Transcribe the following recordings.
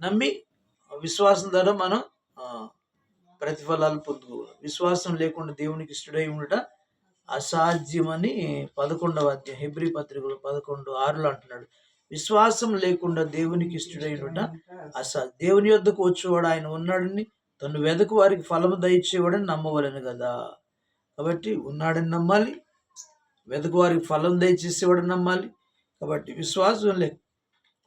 నమ్మి విశ్వాసం ద్వారా మనం ప్రతిఫలాలు పొందుకోవాలి. విశ్వాసం లేకుండా దేవునికి ఇష్టడై ఉండట అసాధ్యమని పదకొండవ అధ్యాయం హెబ్రి పత్రికలు పదకొండు ఆరులో అంటున్నాడు. విశ్వాసం లేకుండా దేవునికి ఇష్టడై ఉండట అసా దేవుని యొద్దకు వచ్చేవాడు ఆయన ఉన్నాడని తను వెదకు వారికి ఫలము దయచేవాడని నమ్మవలను కదా. కాబట్టి ఉన్నాడని నమ్మాలి వెదకు వారికి ఫలం దయచేసేవాడని నమ్మాలి. కాబట్టి విశ్వాసం లేక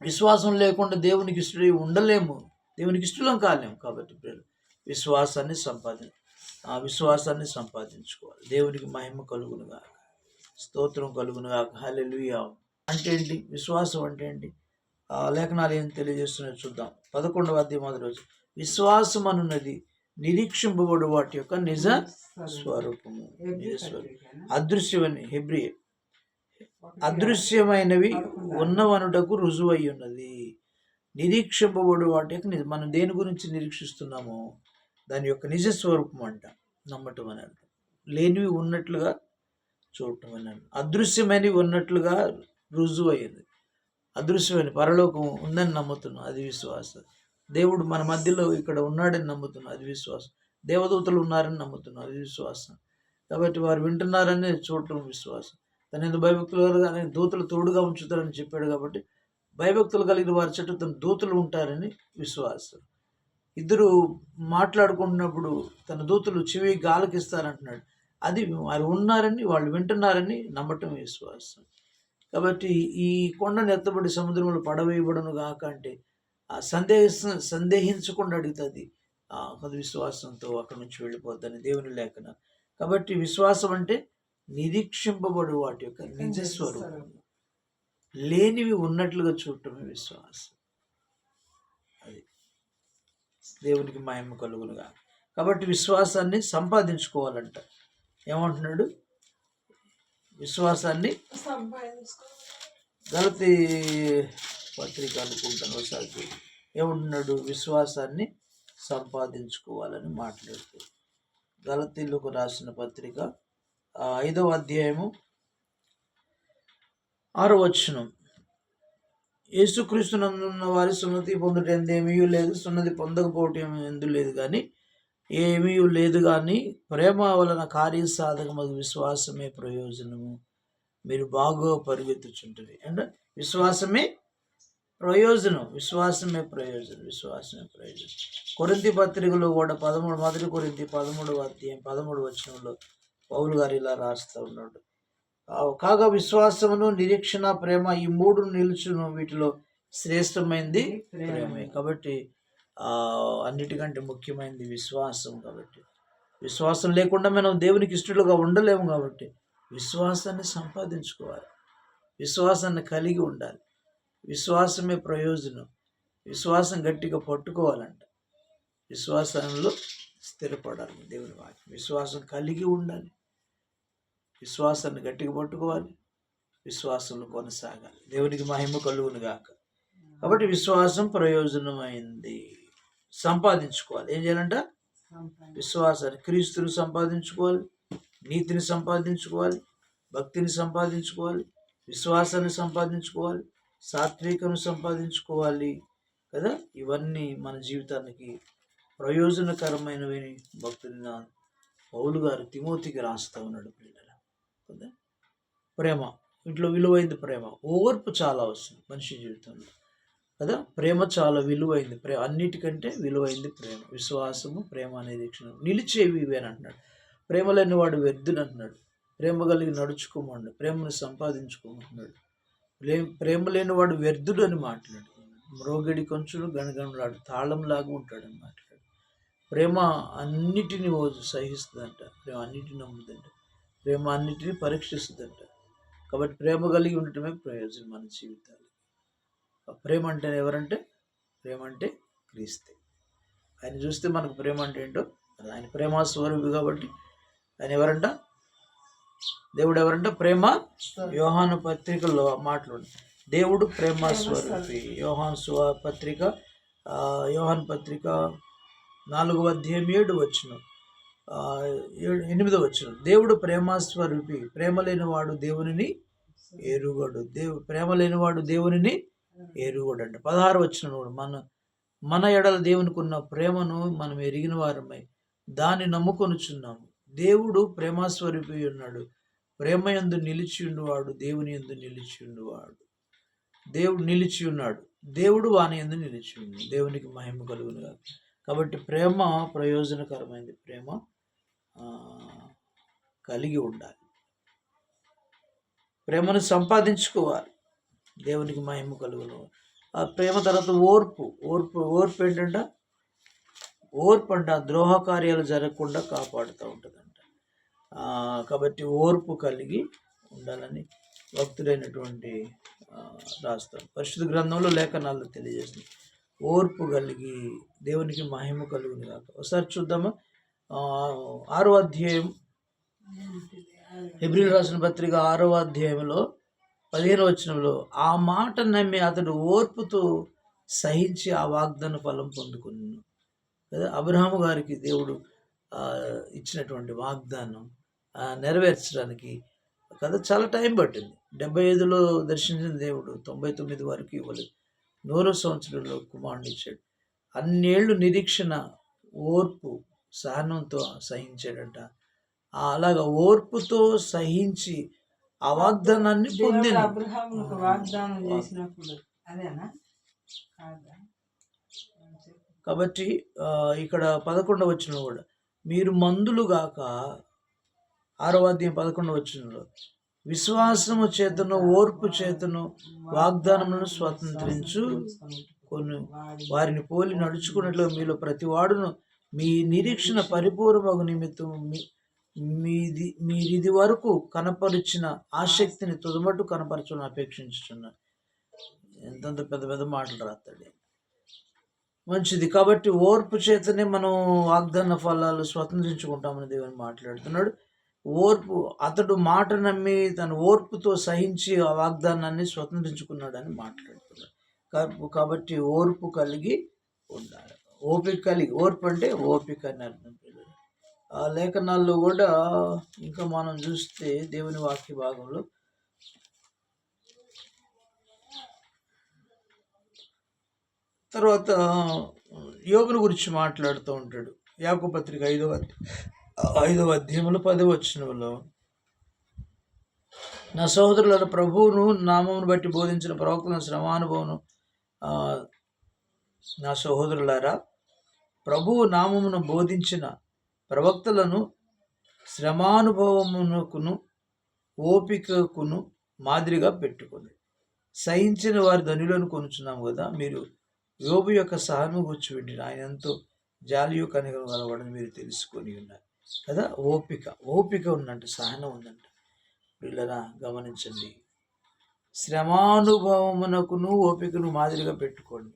విశ్వాసం లేకుండా దేవునికి ఇష్టడై ఉండలేము. దేవునికి ఇష్టలం కాలేము కాబట్టి ప్రియులు విశ్వాసాన్ని సంపాదించ ఆ విశ్వాసాన్ని సంపాదించుకోవాలి. దేవునికి మహిమ కలుగునుగా స్తోత్రం కలుగునుగా హల్లెలూయా. అంటే ఏంటి? విశ్వాసం అంటే ఏంటి? ఆ లేఖనాలు ఏం తెలియజేస్తున్నాయో చూద్దాం. పదకొండవ అధ్యాయం మొదటి రోజు. విశ్వాసం అనున్నది నిరీక్షింపబడు వాటి యొక్క నిజ స్వరూపము. నిజ స్వరూపం. అదృశ్యమని హెబ్రి అదృశ్యమైనవి ఉన్నవనుటకు రుజువై ఉన్నది నిరీక్షింపబడు వాటి యొక్క మనం దేని గురించి నిరీక్షిస్తున్నామో దాని యొక్క నిజ స్వరూపం అంట నమ్మటం అని అర్థం. లేనివి ఉన్నట్లుగా చూడటం అని అర్థం. అదృశ్యమైనవి ఉన్నట్లుగా రుజువు అయ్యింది అదృశ్యమైన పరలోకం ఉందని నమ్ముతున్నాం అది విశ్వాసం. దేవుడు మన మధ్యలో ఇక్కడ ఉన్నాడని నమ్ముతున్నాం అది విశ్వాసం. దేవదూతలు ఉన్నారని నమ్ముతున్నాం అది విశ్వాసం. కాబట్టి వారు వింటున్నారని చూడటం విశ్వాసం. తన ఎందుకు భయభక్తులు కానీ దూతలు తోడుగా ఉంచుతారని చెప్పాడు కాబట్టి భయభక్తులు కలిగిన వారి చెట్టు తన దూతలు ఉంటారని విశ్వాసం ఇద్దరు మాట్లాడుకుంటున్నప్పుడు తన దూతలు చెవి గాలకిస్తారంటున్నాడు. అది వారు ఉన్నారని వాళ్ళు వింటున్నారని నమ్మటం విశ్వాసం. కాబట్టి ఈ కొండను ఎత్తబడి సముద్రంలో పడవేయబడను గాక అంటే ఆ సందేహ సందేహించకుండా అడుగుతుంది. ఆ విశ్వాసంతో అక్కడి నుంచి వెళ్ళిపోద్దని దేవుని లేఖన. కాబట్టి విశ్వాసం అంటే నిరీక్షింపబడు వాటి యొక్క నిజ స్వరూపం. లేనివి ఉన్నట్లుగా చూడటమే విశ్వాసం. అది దేవునికి మహిమ కలుగునుగా. కాబట్టి విశ్వాసాన్ని సంపాదించుకోవాలంట. ఏమంటున్నాడు? విశ్వాసాన్ని గలతి పత్రిక అనుకుంటాను ఒకసారి. ఏమంటున్నాడు? విశ్వాసాన్ని సంపాదించుకోవాలని మాట్లాడుతూ. గలతీలకు రాసిన పత్రిక ఐదవ అధ్యాయము. ఆరో వచనం. యేసుక్రీస్తు నందున్న వారి సున్నతి పొందుట ఎందేమీ లేదు సున్నతి పొందకపోవటం ఎందు లేదు కానీ ఏమీ లేదు కానీ ప్రేమ వలన కార్యసాధకమగు విశ్వాసమే ప్రయోజనము. మీరు బాగా పరిగెత్తుచుంటుంది అంటే విశ్వాసమే ప్రయోజనం విశ్వాసమే ప్రయోజనం విశ్వాసమే ప్రయోజనం. కొరింతి పత్రికలో కూడా పదమూడు మొదటి కొరింతి పదమూడవ అధ్యాయం పదమూడు వచనంలో పౌలు గారు ఇలా రాస్తూ ఉన్నాడు. కాగా విశ్వాసమును నిరీక్షణ ప్రేమ ఈ మూడు నిలుచును. వీటిలో శ్రేష్టమైంది ప్రేమే. కాబట్టి ఆ అన్నిటికంటే ముఖ్యమైనది విశ్వాసం కాబట్టి. విశ్వాసం లేకుండా మనం దేవునికి ఇష్టలుగా ఉండలేము కాబట్టి విశ్వాసాన్ని సంపాదించుకోవాలి. విశ్వాసాన్ని కలిగి ఉండాలి. విశ్వాసమే ప్రయోజనం. విశ్వాసం గట్టిగా పట్టుకోవాలంట. విశ్వాసంలో స్థిరపడాలి దేవుని వాక్యం. విశ్వాసం కలిగి ఉండాలి. విశ్వాసాన్ని గట్టిగా పట్టుకోవాలి విశ్వాసంలో కొనసాగాలి. దేవునికి మహిమ కలుగును గాక. కాబట్టి విశ్వాసం ప్రయోజనమైంది. సంపాదించుకోవాలి. ఏం చేయాలంట? విశ్వాసాన్ని క్రీస్తుని సంపాదించుకోవాలి నీతిని సంపాదించుకోవాలి భక్తిని సంపాదించుకోవాలి విశ్వాసాన్ని సంపాదించుకోవాలి సాత్వికను సంపాదించుకోవాలి కదా? ఇవన్నీ మన జీవితానికి ప్రయోజనకరమైనవి భక్తుని పౌలు గారు తిమోతికి రాస్తా ఉన్నాడు. పిల్లల కదా ప్రేమ ఇంట్లో విలువైంది ప్రేమ ఓర్పు చాలా అవసరం మనిషి జీవితంలో కదా? ప్రేమ చాలా విలువైంది ప్రేమ అన్నిటికంటే విలువైంది ప్రేమ విశ్వాసము ప్రేమ అనేది క్షణం. నిలిచేవి ఇవి అని అంటున్నాడు. ప్రేమ లేని వాడు వ్యర్థుడు అంటున్నాడు. ప్రేమ కలిగి నడుచుకోమండు ప్రేమను సంపాదించుకోమంటున్నాడు. ప్రేమ లేని వాడు వ్యర్థుడు అని మాట్లాడు. మ్రోగిడి కొంచెం గణగణలాడు తాళంలాగా ఉంటాడు అని మాట్లాడు. ప్రేమ అన్నిటిని సహిస్తుందంట. ప్రేమ అన్నిటిని నమ్ముతుందంట. ప్రేమ అన్నిటిని పరీక్షిస్తుందంట. కాబట్టి ప్రేమ కలిగి ఉండటమే ప్రయోజనం మన జీవితాలు. ఆ ప్రేమ అంటే ఎవరంటే? ప్రేమ అంటే క్రీస్తే. ఆయన చూస్తే మనకు ప్రేమ అంటే ఏంటో? అది ఆయన ప్రేమ స్వరూపి కాబట్టి ఆయన ఎవరంట? దేవుడు ఎవరంట? ప్రేమ యోహాను పత్రికలో మాట్లాడు దేవుడు ప్రేమ స్వరూపి. యోహాను స్వ పత్రిక యోహాను పత్రిక నాలుగవ అధ్యాయం ఏడు వచ్చిన ఎనిమిదో వచ్చిన దేవుడు ప్రేమస్వరూపి ప్రేమ లేనివాడు దేవునిని ఎరుగడు దేవు ప్రేమ లేనివాడు దేవునిని ఎరుగడు అంట పదహారు వచ్చిన మన మన ఎడల దేవునికి ఉన్న ప్రేమను మనం ఎరిగిన వారమై దాన్ని నమ్ముకొనుచున్నాము. దేవుడు ప్రేమస్వరూపి ఉన్నాడు. ప్రేమ యందు నిలిచి ఉండువాడు దేవుని యందు నిలిచి ఉండువాడు. దేవుడు నిలిచి ఉన్నాడు. దేవుడు వాని యందు నిలిచి ఉన్నాడు. దేవునికి మహిమ కలుగునుగా కాబట్టి ప్రేమ ప్రయోజనకరమైనది ప్రేమ కలిగి ఉండాలి. ప్రేమను సంపాదించుకోవాలి. దేవునికి మహిమ కలుగును. ఆ ప్రేమ తర్వాత ఓర్పు. ఓర్పు ఓర్పు ఏంటంటే? ఓర్పు అంట. ద్రోహ కార్యాలు జరగకుండా కాపాడుతూ ఉంటుందంట. కాబట్టి ఓర్పు కలిగి ఉండాలని భక్తుడైనటువంటి రాస్తాం. పరిశుద్ధ గ్రంథంలో లేఖనాల్లో తెలియజేస్తుంది. ఓర్పు కలిగి దేవునికి మహిమ కలుగుని కాక ఒకసారి చూద్దామా? ఆరో అధ్యాయం. ఎబ్రిల్ రాసిన పత్రిక ఆరో అధ్యాయంలో పదిహేను వచనంలో ఆ మాట నమ్మి అతడు ఓర్పుతో సహించి ఆ వాగ్దాన ఫలం పొందుకున్నాను కదా అబ్రహాము గారికి దేవుడు ఇచ్చినటువంటి వాగ్దానం నెరవేర్చడానికి కదా చాలా టైం పట్టింది. డెబ్బై ఐదులో దర్శించిన దేవుడు తొంభై తొమ్మిది వరకు ఇవ్వలేదు. నూరో సంవత్సరంలో కుమారుని ఇచ్చాడు. అన్నేళ్ళు నిరీక్షణ ఓర్పు సహనంతో సహించాడంట. అలాగ ఓర్పుతో సహించి ఆ వాగ్దానాన్ని పొందిన కాబట్టి ఇక్కడ పదకొండవ వచ్చిన కూడా మీరు మందులు గాక ఆరవ అధ్యాయం పదకొండవ వచ్చినలో విశ్వాసము చేతను ఓర్పు చేతను వాగ్దానములను స్వతంత్రించు. కొన్ని వారిని పోలి నడుచుకున్నట్లు మీలో ప్రతి వాడును మీ నిరీక్షణ పరిపూర్వకు నిమిత్తం మీ- మీది మీరిది వరకు కనపరిచిన ఆసక్తిని తుదమట్టు కనపరచుని అపేక్షించుచున్నారు ఎంతంత పెద్ద పెద్ద మాటలు రాస్తాడు. మంచిది కాబట్టి ఓర్పు చేతనే మనం వాగ్దాన ఫలాలు స్వతంత్రించుకుంటామని దేవుని మాట్లాడుతున్నాడు. ఓర్పు అతడు మాట నమ్మి తన ఓర్పుతో సహించి ఆ వాగ్దానాన్ని స్వతంత్రించుకున్నాడని మాట్లాడుతున్నాడు. కాబట్టి ఓర్పు కలిగి ఉండాలి. ఓపిక కలిగి ఓర్పు అంటే ఓపిక అని అర్థం ఆ లేఖనాల్లో కూడా ఇంకా మనం చూస్తే దేవుని వాక్య భాగంలో తర్వాత యోగుని గురించి మాట్లాడుతూ ఉంటాడు. యాకపత్రిక ఐదో ఐదవ ఐదవ అధ్యాయంలో పది వచ్చినములో నా సహోదరుల ప్రభువును నామమును బట్టి బోధించిన ప్రవక్తలను శ్రమానుభవను నా సహోదరులారా ప్రభువు నామమును బోధించిన ప్రవక్తలను శ్రమానుభవమునకును ఓపికకును మాదిరిగా పెట్టుకుంది. సహించిన వారి ధనులను కొనుచున్నాము కదా మీరు యోబు యొక్క సహనం గురించి ఆయన ఎంతో జాలియు కనుగొనగలవాడని మీరు తెలుసుకొని ఉన్నారు. కదా? ఓపిక. ఓపిక ఉందంట సహనం ఉందంట. పిల్లరా గమనించండి. శ్రమానుభవమునకును ఓపికను మాదిరిగా పెట్టుకోండి.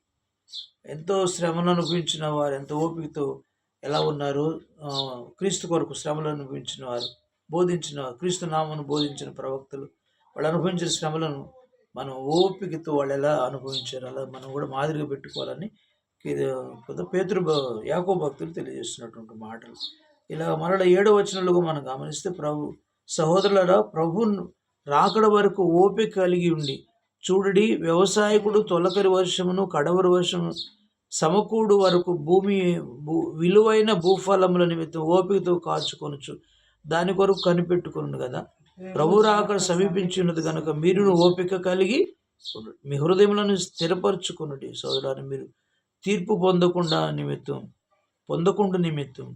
ఎంతో శ్రమను అనుభవించిన వారు ఎంతో ఓపికతో ఎలా ఉన్నారు క్రీస్తు కొరకు శ్రమలు అనుభవించిన వారు బోధించిన క్రీస్తు నామను బోధించిన ప్రవక్తలు వాళ్ళు అనుభవించిన శ్రమలను మనం ఓపికతో వాళ్ళు ఎలా అనుభవించారు అలా మనం కూడా మాదిరిగా పెట్టుకోవాలని పేతృ యాకో భక్తులు తెలియజేస్తున్నటువంటి మాటలు. ఇలా మరల ఏడవ వచనంలో మనం గమనిస్తే ప్రభు సహోదరులరా ప్రభు రాకడ వరకు ఓపిక కలిగి ఉండి చూడడి వ్యవసాయకుడు తొలకరి వర్షమును కడవరి వర్షము సమకూడు వరకు భూమి భూ విలువైన భూఫలముల నిమిత్తం ఓపికతో కాచుకొనుచు దాని కొరకు కనిపెట్టుకును కదా ప్రభు రాకడ సమీపించి ఉన్నది కనుక మీరును ఓపిక కలిగి. మీ హృదయములను స్థిరపరచుకున్నది సోదరాన్ని మీరు తీర్పు పొందకుండా నిమిత్తం పొందకుండా నిమిత్తం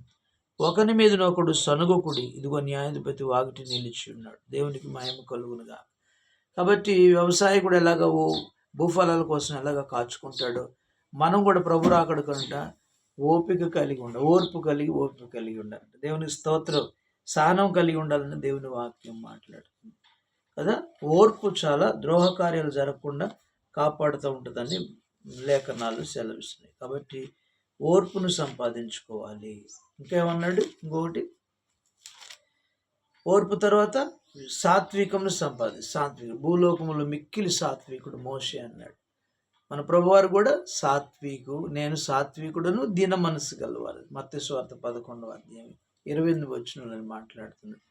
ఒకని మీద ఒకడు సనుగకుడి ఇదిగో న్యాయాధిపతి వాగిటి నిలిచి ఉన్నాడు. దేవునికి మహిమ కలుగునుగా. కాబట్టి వ్యవసాయకుడు ఎలాగ ఓ భూఫలాల కోసం ఎలాగ కాచుకుంటాడో మనం కూడా ప్రభు రాకడ కంట ఓపిక కలిగి ఉండాలి ఓర్పు కలిగి ఓపిక కలిగి ఉండాలి దేవునికి స్తోత్రం సహనం కలిగి ఉండాలని దేవుని వాక్యం మాట్లాడుతుంది. కదా? ఓర్పు చాలా ద్రోహ కార్యాలు జరగకుండా కాపాడుతూ ఉంటుందని లేఖనాలు సెలవిస్తున్నాయి. కాబట్టి ఓర్పును సంపాదించుకోవాలి. ఇంకేమన్నాడు ఇంకొకటి. ఓర్పు తర్వాత సాత్వికమును సంపాది సాత్విక భూలోకములో మిక్కిలి సాత్వికుడు మోషే అన్నాడు. మన ప్రభువారు కూడా సాత్వికు నేను సాత్వికుడును దీన మనసు గలవారు మత్స్య స్వార్థ పదకొండవ అధ్యాయం ఇరవై ఎనిమిది వచ్చిన మాట్లాడుతున్నాడు.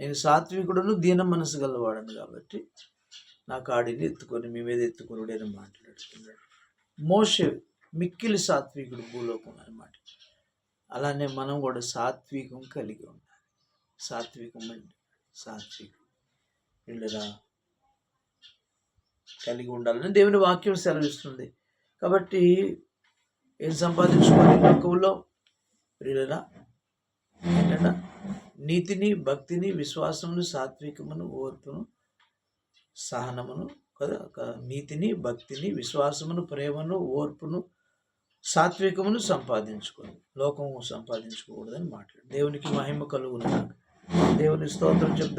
నేను సాత్వికుడును దీన మనసు గలవాడను కాబట్టి నా కాడిని ఎత్తుకొని మీ మీద ఎత్తుకునుడని మాట్లాడుతున్నాడు. మోషే మిక్కిలి సాత్వికుడు భూలోకం అన్నమాట. అలానే మనం కూడా సాత్వికం కలిగి ఉండాలి. సాత్వికం అండి సాత్వికం. వీళ్ళరా? కలిగి ఉండాలని దేవుని వాక్యం సెలవిస్తుంది. కాబట్టి ఏం సంపాదించుకోవాలి? లోకంలో ప్రియులరా ఏంటంటే నీతిని భక్తిని విశ్వాసమును సాత్వికమును ఓర్పును సహనమును కదా? ఒక నీతిని భక్తిని విశ్వాసమును ప్రేమను ఓర్పును సాత్వికమును సంపాదించుకొని లోకము సంపాదించుకోకూడదని మాట్లాడు. దేవునికి మహిమ కలుగును దేవుని స్తోత్రం చెప్దాం.